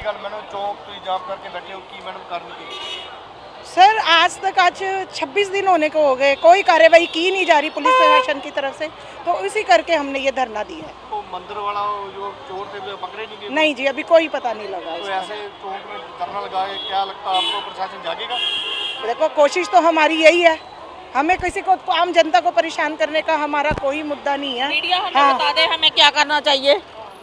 ਕੀ ਗੱਲ ਮੈਨੂੰ ਚੌਂਕ ਤੁਸੀਂ ਜਾਮ ਕਰਕੇ ਬੈਠੇ ਹੋ ਕੀ ਮੈਡਮ ਕਰਨ ਕੀ सर आज तक आज 26 दिन होने को हो गए कोई कार्रवाई की नहीं जा रही पुलिस प्रशासन की तरफ से तो इसी करके हमने ये धरना दिया है वो मंदिर वाला वो जो चोर थे वो पकड़े नहीं गए नहीं जी अभी कोई पता नहीं लगा तो इसका। ऐसे चौक में धरना लगाए क्या लगता है आपको प्रशासन जागेगा देखो कोशिश तो हमारी यही है हमें किसी को आम जनता को परेशान करने का हमारा कोई मुद्दा नहीं है मीडिया हमें हाँ। बता दे हमें क्या करना चाहिए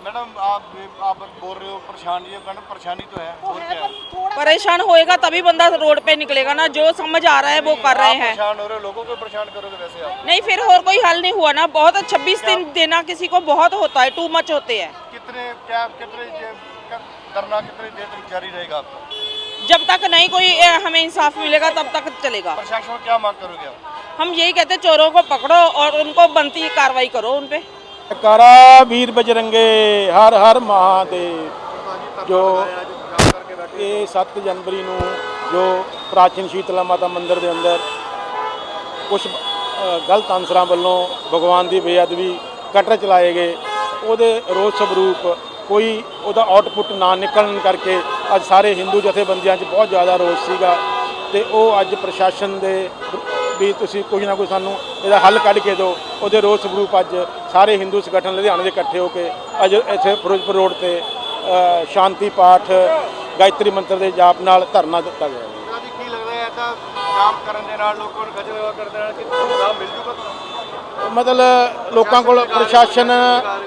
मैडम आप आप बोल रहे हो परेशानी है मैडम परेशानी तो है और क्या है परेशान होएगा तभी बंदा रोड पे निकलेगा ना जो समझ आ रहा है वो कर रहे आप हैं। परेशान हो रहे हो लोगों को परेशान करोगे वैसे आप। नहीं फिर और कोई हल नहीं हुआ ना बहुत छब्बीस दिन देना किसी को बहुत होता है टू मच होते हैं। कितने क्या कितने ये क्या- धरना कितनी देर तक जारी रहेगा आपका? जब तक नहीं कोई हमें इंसाफ मिलेगा तब तक चलेगा। प्रशासन को क्या मांग करोगे आप? हम यही कहते हैं चोरों को पकड़ो और उनको बनती कार्रवाई करो उन पे। ਕਾਰਾ ਵੀਰ ਬਜਰੰਗੇ, ਹਰ ਹਰ ਮਹਾਦੇਵ। ਜੋ ਇਹ 7 ਜਨਵਰੀ ਨੂੰ ਜੋ ਪ੍ਰਾਚੀਨ ਸ਼ੀਤਲਾ ਮਾਤਾ ਮੰਦਿਰ ਦੇ ਅੰਦਰ ਕੁਝ ਗਲਤ ਅਨਸਰਾਂ ਵੱਲੋਂ ਭਗਵਾਨ ਦੀ ਬੇਅਦਬੀ ਕਟਰ ਚਲਾਏ ਗਏ, ਉਹਦੇ ਰੋਸ ਸਵਰੂਪ ਕੋਈ ਉਹਦਾ ਆਊਟਪੁੱਟ ਨਾ ਨਿਕਲਣ ਕਰਕੇ ਅੱਜ ਸਾਰੇ ਹਿੰਦੂ ਜਥੇਬੰਦੀਆਂ 'ਚ ਬਹੁਤ ਜ਼ਿਆਦਾ ਰੋਸ ਸੀਗਾ ਤੇ ਉਹ ਅੱਜ ਪ੍ਰਸ਼ਾਸਨ ਦੇ ਵੀ ਤੁਸੀਂ ਕੁਝ ਨਾ ਕੁਝ ਸਾਨੂੰ ਇਹਦਾ ਹੱਲ ਕੱਢ ਕੇ ਦਿਓ, ਉਹਦੇ ਰੋਸ ਸਵਰੂਪ ਅੱਜ ਸਾਰੇ ਹਿੰਦੂ ਸੰਗਠਨ ਲੁਧਿਆਣਾ ਦੇ ਇਕੱਠੇ ਹੋ ਕੇ ਅੱਜ ਇੱਥੇ ਫਿਰੋਜ਼ਪੁਰ ਰੋਡ ਤੇ ਸ਼ਾਂਤੀ ਪਾਠ ਗਾਇਤਰੀ ਮੰਤਰ ਦੇ ਜਾਪ ਨਾਲ ਧਰਨਾ ਦਿੱਤਾ ਗਿਆ ਕੀ ਲੱਗਦਾ ਹੈ ਤਾਂ ਜਾਮ ਕਰਨ ਦੇ ਨਾਲ ਲੋਕਾਂ ਨੂੰ ਗਜਲ ਕਰਨ ਦੇ ਨਾਲ ਕਿ ਲਾਭ ਮਿਲ ਜੂਗਾ ਤੁਹਾਨੂੰ? ਮਤਲਬ ਲੋਕਾਂ ਕੋਲ ਪ੍ਰਸ਼ਾਸਨ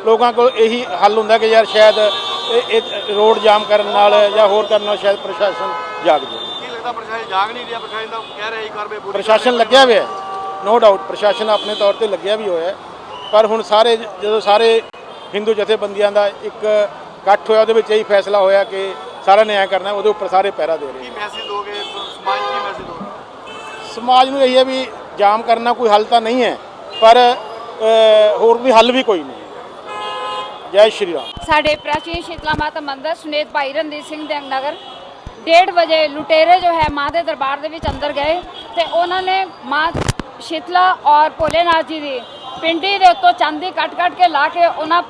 ਲੋਕਾਂ ਕੋਲ ਇਹੀ ਹੱਲ ਹੁੰਦਾ ਕਿ ਯਾਰ ਸ਼ਾਇਦ ਇਹ ਰੋਡ ਜਾਮ ਕਰਨ ਨਾਲ ਜਾਂ ਹੋਰ ਕਰਨ ਨਾਲ ਸ਼ਾਇਦ ਪ੍ਰਸ਼ਾਸਨ ਜਾਗ ਜਾਵੇ। ਕੀ ਲੱਗਦਾ ਪ੍ਰਸ਼ਾਸਨ ਜਾਗ ਨਹੀਂ ਰਿਹਾ? ਪ੍ਰਸ਼ਾਸਨ ਦਾ ਕਹਿ ਰਿਹਾ ਹੀ ਕਾਰਵਾਈ ਪੂਰੀ ਪ੍ਰਸ਼ਾਸਨ ਲੱਗਿਆ ਹੋਇਆ ਹੈ। ਨੋ ਡਾਊਟ ਪ੍ਰਸ਼ਾਸਨ ਆਪਣੇ ਤੌਰ ਤੇ ਲੱਗਿਆ ਵੀ ਹੋਇਆ ਹੈ। ਪਰ ਹੁਣ ਸਾਰੇ ਜਦੋਂ ਸਾਰੇ ਹਿੰਦੂ ਜਥੇਬੰਦੀਆਂ ਦਾ ਇੱਕ ਇਕੱਠ ਹੋਇਆ ਉਹਦੇ ਵਿੱਚ ਇਹੀ ਫੈਸਲਾ ਹੋਇਆ ਕਿ ਸਾਰਾ ਨਿਆਂ ਕਰਨਾ ਹੈ, ਉਹਦੇ ਉੱਪਰ ਸਾਰੇ ਪਹਿਰਾ ਦੇ ਰਹੇ ਕੀ ਮੈਸੇਜ ਦੋਗੇ? ਸਮਾਜ ਨੂੰ ਕੀ ਮੈਸੇਜ ਦੋਗੇ? ਸਮਾਜ ਨੂੰ ਇਹ ਹੈ ਵੀ ਜਾਮ ਕਰਨਾ ਕੋਈ ਹੱਲ ਤਾਂ ਨਹੀਂ ਹੈ ਪਰ ਹੋਰ ਵੀ ਹੱਲ ਵੀ ਕੋਈ ਨਹੀਂ ਹੈ। ਜੈ ਸ਼੍ਰੀ ਰਾਮ। ਸਾਡੇ ਪ੍ਰਾਚੀਨ ਸ਼ੀਤਲਾ ਮਾਤਾ ਮੰਦਿਰ ਸੁਨੇਤ ਭਾਈ ਰਣਜੀਤ ਸਿੰਘ ਦੇ ਨਗਰ 1:30 ਵਜੇ ਲੁਟੇਰੇ ਜੋ ਹੈ ਮਾਂ ਦੇ ਦਰਬਾਰ ਦੇ ਵਿੱਚ ਅੰਦਰ ਗਏ ਤੇ ਉਹਨਾਂ ਨੇ ਮਾਂ ਸ਼ੀਤਲਾ ਔਰ ਭੋਲੇਨਾਥ ਜੀ ਦੀ ਪਿੰਡੀ ਦੇ ਉੱਤੋਂ ਚਾਂਦੀ ਕੱਟ-ਕੱਟ ਕੇ ਲਾ ਕੇ ਉਹਨਾਂ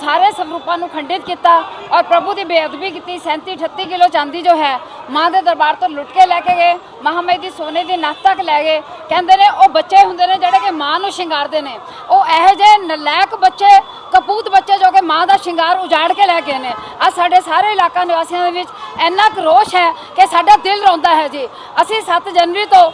ਸਾਰੇ ਸਵਰੂਪਾਂ ਨੂੰ ਖੰਡਿਤ ਕੀਤਾ ਔਰ ਪ੍ਰਭੂ ਦੀ ਬੇਅਦਬੀ ਕੀਤੀ। 37 38 ਕਿਲੋ ਚਾਂਦੀ ਜੋ ਹੈ, ਮਾਂ ਦੇ ਦਰਬਾਰ ਤੋਂ ਲੁੱਟ ਕੇ ਲੈ ਕੇ ਗਏ। ਮਹਾਮਾਈ ਦੀ ਸੋਨੇ ਦੀ ਨੱਥ ਤੱਕ ਲੈ ਗਏ। ਕਹਿੰਦੇ ਨੇ, ਉਹ ਬੱਚੇ ਹੁੰਦੇ ਨੇ ਜਿਹੜੇ ਕਿ ਮਾਂ ਨੂੰ ਸ਼ਿੰਗਾਰਦੇ ਨੇ। ਉਹ ਇਹੋ ਜਿਹੇ ਨਲਾਇਕ ਬੱਚੇ, ਕਪੂਤ ਬੱਚੇ ਜੋ ਕਿ ਮਾਂ ਦਾ ਸ਼ਿੰਗਾਰ ਉਜਾੜ ਕੇ ਲੈ ਗਏ ਨੇ। ਆ ਸਾਡੇ ਸਾਰੇ ਇਲਾਕਾ ਨਿਵਾਸੀਆਂ ਦੇ ਵਿੱਚ ਇੰਨਾ ਕੁ ਰੋਸ਼ ਹੈ ਕਿ ਸਾਡਾ ਦਿਲ ਰੋਂਦਾ ਹੈ ਜੀ। ਅਸੀਂ 7 ਜਨਵਰੀ ਤੋਂ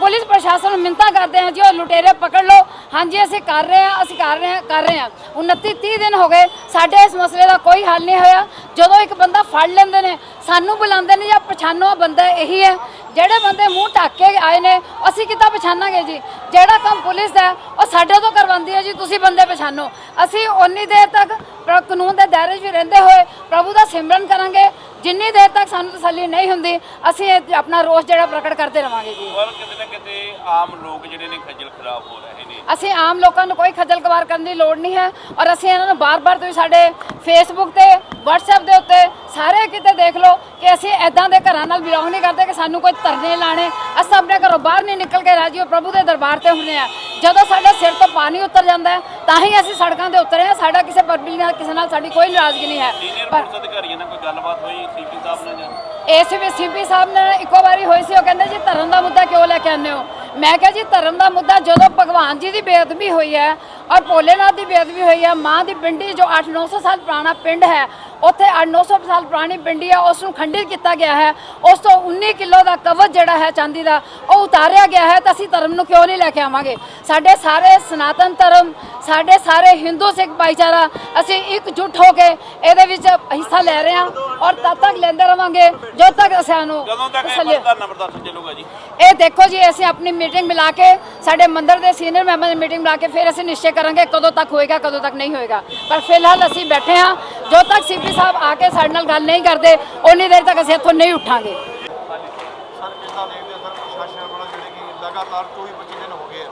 ਪੁਲਿਸ ਪ੍ਰਸ਼ਾਸਨ ਨੂੰ ਮਿੰਤਾ ਕਰਦੇ ਹਾਂ ਜੀ, ਉਹ ਲੁਟੇਰੇ ਪਕੜ ਲਓ। ਹਾਂਜੀ ਅਸੀਂ ਕਰ ਰਹੇ ਹਾਂ ਅਸੀਂ ਕਰ ਰਹੇ ਹਾਂ ਕਰ ਰਹੇ ਹਾਂ। 29 30 ਦਿਨ ਹੋ ਗਏ ਸਾਡੇ ਇਸ ਮਸਲੇ ਦਾ ਕੋਈ ਹੱਲ ਨਹੀਂ ਹੋਇਆ। ਜਦੋਂ ਇੱਕ ਬੰਦਾ ਫੜ ਲੈਂਦੇ ਨੇ ਸਾਨੂੰ ਬੁਲਾਉਂਦੇ ਨੇ ਜਾਂ ਪਛਾਣੋ ਬੰਦਾ ਇਹੀ ਹੈ। ਜਿਹੜੇ ਬੰਦੇ ਮੂੰਹ ਢੱਕ ਕੇ ਆਏ ਨੇ ਅਸੀਂ ਕਿੱਦਾਂ ਪਛਾਣਾਂਗੇ ਜੀ? ਜਿਹੜਾ ਕੰਮ ਪੁਲਿਸ ਦਾ ਹੈ, ਉਹ ਸਾਡੇ ਤੋਂ ਕਰਵਾਉਂਦੀ ਹੈ ਜੀ ਤੁਸੀਂ ਬੰਦੇ ਪਛਾਣੋ। ਅਸੀਂ ਉਨੀ ਦੇਰ ਤੱਕ ਕਾਨੂੰਨ ਦੇ ਦਾਇਰੇ 'ਚ ਵੀ ਰਹਿੰਦੇ ਹੋਏ ਪ੍ਰਭੂ ਦਾ ਸਿਮਰਨ ਕਰਾਂਗੇ। ਜਿੰਨੀ ਦੇਰ ਤੱਕ ਸਾਨੂੰ ਤਸੱਲੀ ਨਹੀਂ ਹੁੰਦੀ ਅਸੀਂ ਇਹ ਆਪਣਾ ਰੋਸ ਜਿਹੜਾ ਪ੍ਰਗਟ ਕਰਦੇ ਰਵਾਂਗੇ ਜੀ। ਪਰ ਕਿਤੇ ਨਾ ਕਿਤੇ ਆਮ ਲੋਕ ਜਿਹੜੇ ਨੇ ਖੱਜਲ ਖਰਾਬ ਹੋ ਰਹੇ ਨੇ। ਅਸੀਂ ਆਮ ਲੋਕਾਂ ਨੂੰ ਕੋਈ ਖੱਜਲ ਖਵਾਰ ਕਰਨ ਦੀ ਲੋੜ ਨਹੀਂ ਹੈ ਔਰ ਅਸੀਂ ਇਹਨਾਂ ਨੂੰ ਬਾਰ-ਬਾਰ ਤੁਸੀਂ ਸਾਡੇ ਫੇਸਬੁੱਕ ਤੇ WhatsApp ਦੇ ਉੱਤੇ ਸਾਰੇ ਕਿਤੇ ਦੇਖ ਲਓ ਕਿ ਅਸੀਂ ਐਦਾਂ ਦੇ ਘਰਾਂ ਨਾਲ ਬਿਲੋਂਗ ਨਹੀਂ ਕਰਦੇ ਕਿ ਸਾਨੂੰ ਕੋਈ ਧਰਨੇ ਲਾਣੇ ਅਸੀਂ ਆਪਣੇ ਘਰੋਂ ਬਾਹਰ ਨਹੀਂ ਨਿਕਲ ਕੇ ਰਾਜੀ ਹੋ ਪ੍ਰਭੂ ਦੇ ਦਰਬਾਰ ਤੇ ਹੁੰਦੇ ਆ। ਜਦੋਂ ਸਾਡੇ ਸਿਰ ਤੋਂ ਪਾਣੀ ਉਤਰ ਜਾਂਦਾ ਹੈ ਤਾਂ ਹੀ ਅਸੀਂ ਸੜਕਾਂ ਤੇ ਉਤਰੇ ਹਾਂ। ਸਾਡਾ ਕਿਸੇ ਪਬਲਿਕ ਨਾਲ ਕਿਸੇ ਨਾਲ ਸਾਡੀ ਕੋਈ ਨਾਰਾਜ਼ਗੀ ਨਹੀਂ ਹੈ। ਪਰ ਅਧਿਕਾਰੀਆਂ ਨਾਲ ਕੋਈ ਗੱਲਬਾਤ ਹੋਈ ਸੀਪੀ ਸਾਹਿਬ ਨਾਲ ਜਾਂ? ਏਸੀਪੀ ਸੀਪੀ ਸਾਹਿਬ ਨੇ ਇੱਕੋ ਵਾਰੀ ਹੋਈ ਸੀ ਉਹ ਕਹਿੰਦੇ ਜੀ ਧਰਮ ਦਾ ਮੁੱਦਾ ਕਿਉਂ ਲੈ ਕੇ ਆਉਂਦੇ ਹੋ? ਮੈਂ ਕਿਹਾ ਜੀ ਧਰਮ ਦਾ ਮੁੱਦਾ ਜਦੋਂ ਭਗਵਾਨ ਜੀ ਦੀ ਬੇਅਦਬੀ ਹੋਈ ਹੈ ਔਰ ਭੋਲੇਨਾਥ ਦੀ ਬੇਅਦਬੀ ਹੋਈ ਹੈ ਮਾਂ ਦੀ ਪਿੰਡੀ ਜੋ 8-900 ਸਾਲ ਪੁਰਾਣਾ ਪਿੰਡ ਹੈ ਉੱਥੇ 8-900 ਸਾਲ ਪੁਰਾਣੀ ਪਿੰਡੀ ਹੈ ਉਸ ਨੂੰ ਖੰਡਿਤ ਕੀਤਾ ਗਿਆ ਹੈ। ਉਸ ਤੋਂ 19 ਕਿਲੋ ਦਾ ਕਵਚ ਜਿਹੜਾ ਹੈ ਚਾਂਦੀ ਦਾ ਉਹ ਉਤਾਰਿਆ ਗਿਆ ਹੈ ਤਾਂ ਅਸੀਂ ਧਰਮ ਨੂੰ ਕਿਉਂ ਨਹੀਂ ਲੈ ਕੇ ਆਵਾਂਗੇ? ਸਾਡੇ ਸਾਰੇ ਸਨਾਤਨ ਧਰਮ ਸਾਡੇ ਸਾਰੇ ਹਿੰਦੂ ਸਿੱਖ ਭਾਈਚਾਰਾ ਅਸੀਂ ਇਕਜੁੱਟ ਹੋ ਕੇ ਇਹਦੇ ਵਿੱਚ ਹਿੱਸਾ ਲੈ ਰਹੇ ਹਾਂ ਔਰ ਤਦ ਤੱਕ ਲੈਂਦੇ ਰਵਾਂਗੇ ਜਦੋਂ ਤੱਕ ਸਾਨੂੰ ਤੱਕ ਇਹ ਚੱਲੂਗਾ ਜੀ। ਇਹ ਦੇਖੋ ਜੀ ਅਸੀਂ ਆਪਣੀ ਮੀਟਿੰਗ ਮਿਲਾ ਕੇ ਸਾਡੇ ਮੰਦਿਰ ਦੇ ਸੀਨੀਅਰ ਮੈਂਬਰ ਦੀ ਮੀਟਿੰਗ ਮਿਲਾ ਕੇ ਫਿਰ ਅਸੀਂ ਨਿਸ਼ਚੈ ਕਰਾਂਗੇ ਕਦੋਂ ਤੱਕ ਹੋਏਗਾ ਕਦੋਂ ਤੱਕ ਨਹੀਂ ਹੋਏਗਾ। ਪਰ ਫਿਲਹਾਲ ਅਸੀਂ ਬੈਠੇ ਹਾਂ ਜਦੋਂ ਤੱਕ ਸੀਪੀ ਸਾਹਿਬ ਆ ਕੇ ਸਾਡੇ ਨਾਲ ਗੱਲ ਨਹੀਂ ਕਰਦੇ ਉਨੀ ਦੇਰ ਤੱਕ ਅਸੀਂ ਇੱਥੋਂ ਨਹੀਂ ਉੱਠਾਂਗੇ। ਸਰ ਕਿੱਦਾਂ ਦੇਖਦੇ ਹੋ ਸਰ ਪ੍ਰਸ਼ਾਸਨ ਵੱਲੋਂ ਜਿਹੜੇ ਕਿ ਲਗਾਤਾਰ 24 25 ਦਿਨ ਹੋ ਗਏ ਆ।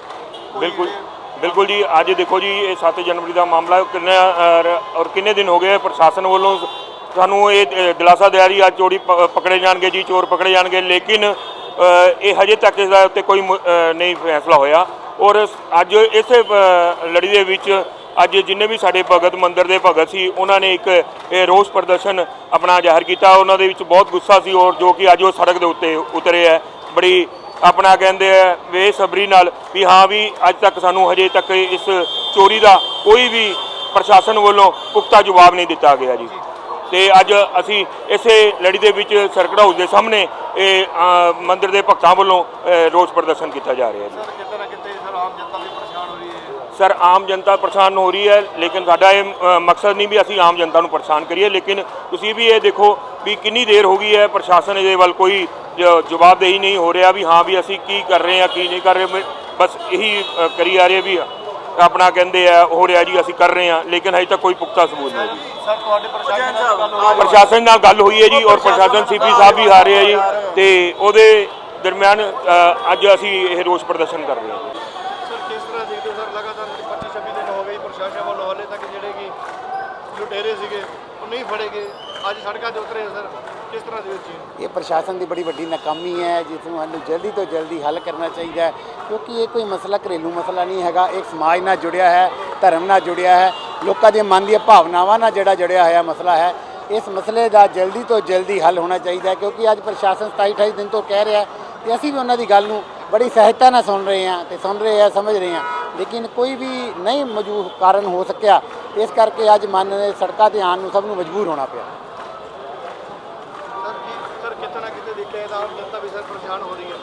ਕੋਈ ਬਿਲਕੁਲ ਬਿਲਕੁਲ ਜੀ ਅੱਜ ਦੇਖੋ ਜੀ ਇਹ 7 ਜਨਵਰੀ ਦਾ ਮਾਮਲਾ ਹੈ। ਕਿੰਨੇ ਔਰ ਕਿੰਨੇ ਦਿਨ ਹੋ ਗਏ ਪ੍ਰਸ਼ਾਸਨ ਵੱਲੋਂ? ਸਾਨੂੰ ਇਹ ਦਿਲਾਸਾ ਦਿਆ ਰਹੀ ਅੱਜ ਚੋਰੀ ਪਕੜੇ ਜਾਣਗੇ ਜੀ ਚੋਰ ਪਕੜੇ ਜਾਣਗੇ ਲੇਕਿਨ ਇਹ ਹਜੇ ਤੱਕ ਇਸ ਦਾ ਉੱਤੇ ਕੋਈ ਨਹੀਂ ਫੈਸਲਾ ਹੋਇਆ। ਔਰ ਅੱਜ ਇਸੇ ਲੜੀ ਦੇ ਵਿੱਚ ਅੱਜ ਜਿੰਨੇ ਵੀ ਸਾਡੇ ਭਗਤ ਮੰਦਰ ਦੇ ਭਗਤ ਸੀ ਉਹਨਾਂ ਨੇ ਇੱਕ ਇਹ ਰੋਸ ਪ੍ਰਦਰਸ਼ਨ ਆਪਣਾ ਜ਼ਾਹਿਰ ਕੀਤਾ। ਉਹਨਾਂ ਦੇ ਵਿੱਚ ਬਹੁਤ ਗੁੱਸਾ ਸੀ ਔਰ ਜੋ ਕਿ ਅੱਜ ਉਹ ਸੜਕ ਦੇ ਉੱਤੇ ਉਤਰੇ ਹੈ ਬੜੀ ਆਪਣਾ ਕਹਿੰਦੇ ਆ ਬੇਸਬਰੀ ਨਾਲ ਵੀ ਹਾਂ ਵੀ ਅੱਜ ਤੱਕ ਸਾਨੂੰ ਹਜੇ ਤੱਕ ਇਸ ਚੋਰੀ ਦਾ ਕੋਈ ਵੀ ਪ੍ਰਸ਼ਾਸਨ ਵੱਲੋਂ ਪੁਖਤਾ ਜਵਾਬ ਨਹੀਂ ਦਿੱਤਾ ਗਿਆ ਜੀ। ਤੇ ਅੱਜ ਅਸੀਂ ਇਸੇ ਲੜੀ ਦੇ ਵਿੱਚ ਸਰਕਟ ਹਾਊਸ ਦੇ ਸਾਹਮਣੇ ਇਹ ਅ, ਮੰਦਿਰ ਦੇ ਭਗਤਾਂ ਵੱਲੋਂ ਰੋਸ ਪ੍ਰਦਰਸ਼ਨ ਕੀਤਾ ਜਾ ਰਿਹਾ ਜੀ। ਸਰ ਆਮ ਜਨਤਾ ਪਰੇਸ਼ਾਨ ਹੋ ਰਹੀ ਹੈ ਲੇਕਿਨ ਸਾਡਾ ਇਹ ਮਕਸਦ ਨਹੀਂ ਵੀ ਅਸੀਂ ਆਮ ਜਨਤਾ ਨੂੰ ਪਰੇਸ਼ਾਨ ਕਰੀਏ ਲੇਕਿਨ ਤੁਸੀਂ ਵੀ ਇਹ ਦੇਖੋ ਵੀ ਕਿੰਨੀ ਦੇਰ ਹੋ ਗਈ ਹੈ ਪ੍ਰਸ਼ਾਸਨ ਇਹਦੇ ਵੱਲ ਕੋਈ ਜਵਾਬਦੇਹੀ ਨਹੀਂ ਹੋ ਰਿਹਾ ਵੀ ਹਾਂ ਵੀ ਅਸੀਂ ਕੀ ਕਰ ਰਹੇ ਹਾਂ ਕੀ ਨਹੀਂ ਕਰ ਰਹੇ ਬਸ ਇਹੀ ਕਰੀ ਆ ਰਹੇ ਵੀ ਆਪਣਾ ਕਹਿੰਦੇ ਆ ਹੋ ਰਿਹਾ ਜੀ ਅਸੀਂ ਕਰ ਰਹੇ ਹਾਂ ਲੇਕਿਨ ਹਜੇ ਤੱਕ ਕੋਈ ਪੁਖਤਾ ਸਬੂਤ ਨਹੀਂ ਜੀ ਸਰ ਤੁਹਾਡੇ ਪ੍ਰਸ਼ਾਸਨ ਨਾਲ ਗੱਲ ਹੋਈ ਪ੍ਰਸ਼ਾਸਨ ਨਾਲ ਗੱਲ ਹੋਈ ਹੈ ਜੀ ਔਰ ਪ੍ਰਸ਼ਾਸਨ ਸੀਪੀ ਸਾਹਿਬ ਵੀ ਆ ਰਹੇ ਆ ਜੀ ਤੇ ਉਹਦੇ ਦਰਮਿਆਨ ਅੱਜ ਅਸੀਂ ਇਹ ਰੋਸ ਪ੍ਰਦਰਸ਼ਨ ਕਰ ਰਹੇ ਹਾਂ ਜੀ ਸਰ ਕਿਸ ਤਰ੍ਹਾਂ ਦੇਖਦੇ ਹੋ ਸਰ ਲਗਾਤਾਰ 25 26 ਦਿਨ ਹੋ ਗਏ ਪ੍ਰਸ਼ਾਸਨ ਵੱਲੋਂ ਹਾਲੇ ਤੱਕ ਜਿਹੜੇ ਕਿ ਲੁਟੇਰੇ ਸੀਗੇ, ਉਹ ਨਹੀਂ ਫੜੇ ਗਏ। ਅੱਜ ਸੜਕਾਂ ਤੇ ਉਤਰੇ ਸਰ। ਕਿਸ ਤਰ੍ਹਾਂ ਦੇ ਵਿੱਚ ਇਹ ਪ੍ਰਸ਼ਾਸਨ ਦੀ ਬੜੀ ਵੱਡੀ ਨਾਕਾਮੀ ਹੈ, ਜਿਸ ਨੂੰ ਸਾਨੂੰ ਜਲਦੀ ਤੋਂ ਜਲਦੀ ਹੱਲ ਕਰਨਾ ਚਾਹੀਦਾ ਹੈ, ਕਿਉਂਕਿ ਇਹ ਕੋਈ ਮਸਲਾ, ਘਰੇਲੂ ਮਸਲਾ ਨਹੀਂ ਹੈਗਾ। ਇਹ ਸਮਾਜ ਨਾਲ ਜੁੜਿਆ ਹੈ, ਧਰਮ ਨਾਲ ਜੁੜਿਆ ਹੈ, ਲੋਕਾਂ ਦੀਆਂ ਮਨ ਦੀਆਂ ਭਾਵਨਾਵਾਂ ਨਾਲ ਜਿਹੜਾ ਜੁੜਿਆ ਹੋਇਆ ਮਸਲਾ ਹੈ, ਇਸ ਮਸਲੇ ਦਾ ਜਲਦੀ ਤੋਂ ਜਲਦੀ ਹੱਲ ਹੋਣਾ ਚਾਹੀਦਾ ਹੈ, ਕਿਉਂਕਿ ਅੱਜ ਪ੍ਰਸ਼ਾਸਨ 27 28 ਦਿਨ ਤੋਂ ਕਹਿ ਰਿਹਾ ਹੈ ਅਸੀਂ ਵੀ ਉਹਨਾਂ ਦੀ ਗੱਲ ਨੂੰ ਬੜੀ ਸਹਾਇਤਾ ਨਾਲ ਸੁਣ ਰਹੇ ਹਾਂ ਤੇ ਸੁਣ ਰਹੇ ਹਾਂ, ਸਮਝ ਰਹੇ ਹਾਂ। ਲੇਕਿਨ ਕੋਈ ਵੀ ਨਹੀਂ ਮੌਜੂਦ ਕਾਰਨ ਹੋ ਸਕਿਆ ਇਸ ਕਰਕੇ ਅੱਜ ਮਨ ਨੇ ਸੜਕਾਂ ਤੇ ਆਉਣ ਨੂੰ ਸਭ ਨੂੰ ਮਜਬੂਰ ਹੋਣਾ ਪਿਆ। ਸਰ ਕੀ ਸਰ ਕਿਤੇ ਨਾ ਕਿਤੇ ਦੇਖਿਆ ਤਾਂ ਆਮ ਜਨਤਾ ਵੀ ਸਰ ਪਰੇਸ਼ਾਨ ਹੋ ਰਹੀ ਹੈ।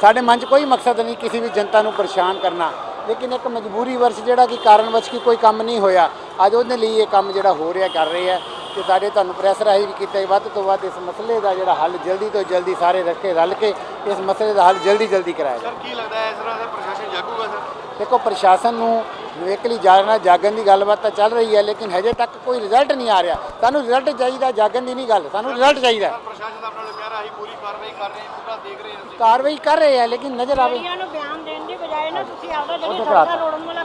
ਸਾਡੇ ਮਨ 'ਚ ਕੋਈ ਮਕਸਦ ਨਹੀਂ ਕਿਸੇ ਵੀ ਜਨਤਾ ਨੂੰ ਪਰੇਸ਼ਾਨ ਕਰਨਾ। ਲੇਕਿਨ ਇੱਕ ਮਜਬੂਰੀ ਵਰਸ਼ ਜਿਹੜਾ ਕਿ ਕਾਰਨ ਵਸ਼ ਕੀ ਕੋਈ ਕੰਮ ਨਹੀਂ ਹੋਇਆ ਅੱਜ ਉਹਦੇ ਲਈ ਇਹ ਕੰਮ ਜਿਹੜਾ ਹੋ ਰਿਹਾ ਕਰ ਰਹੇ ਆ ਤੇ ਸਾਡੇ ਤੁਹਾਨੂੰ ਪ੍ਰੈਸ ਰਾਹੀਂ ਵੀ ਕੀਤਾ ਵੱਧ ਤੋਂ ਵੱਧ ਇਸ ਮਸਲੇ ਦਾ ਜਿਹੜਾ ਹੱਲ ਜਲਦੀ ਤੋਂ ਜਲਦੀ ਸਾਰੇ ਰੱਖੇ ਰਲ ਕੇ ਇਸ ਮਸਲੇ ਦਾ ਹੱਲ ਜਲਦੀ ਜਲਦੀ ਕਰਾਇਆ ਸਰ ਕੀ ਲੱਗਦਾ ਹੈ ਇਸ ਤਰ੍ਹਾਂ ਦਾ ਪ੍ਰਸ਼ਾਸਨ ਜਾਗੂਗਾ ਸਰ? ਦੇਖੋ ਪ੍ਰਸ਼ਾਸਨ ਨੂੰ ਵਿਵੇਕਲੀ ਜਾਗਣਾ ਜਾਗਣ ਦੀ ਗੱਲਬਾਤ ਤਾਂ ਚੱਲ ਰਹੀ ਹੈ ਲੇਕਿਨ ਹਜੇ ਤੱਕ ਕੋਈ ਰਿਜ਼ਲਟ ਨਹੀਂ ਆ ਰਿਹਾ। ਸਾਨੂੰ ਰਿਜ਼ਲਟ ਚਾਹੀਦਾ ਜਾਗਣ ਦੀ ਨਹੀਂ ਗੱਲ। ਸਾਨੂੰ ਰਿਜ਼ਲਟ ਚਾਹੀਦਾ। ਪ੍ਰਸ਼ਾਸਨ ਦਾ ਆਪਣਾ ਰਿਹਾ ਅਸੀਂ ਪੂਰੀ ਕਾਰਵਾਈ ਕਰ ਰਹੇ ਹਾਂ ਪੂਰਾ ਦੇਖ ਰਹੇ ਹਾਂ ਅਸੀਂ ਕਾਰਵਾਈ ਕਰ ਰਹੇ ਆ ਲੇਕਿਨ ਨਜ਼ਰ ਆਵੇ। ਨੂੰ ਬਿਆਨ ਦੇਣ ਦੀ ਬਜਾਏ ਨਾ ਤੁਸੀਂ ਆਪਦਾ ਜਿਹੜੀ ਉਹਦੇ ਘਰ ਸੜਕਾਂ ਰੋੜਨ ਵਾਲਾ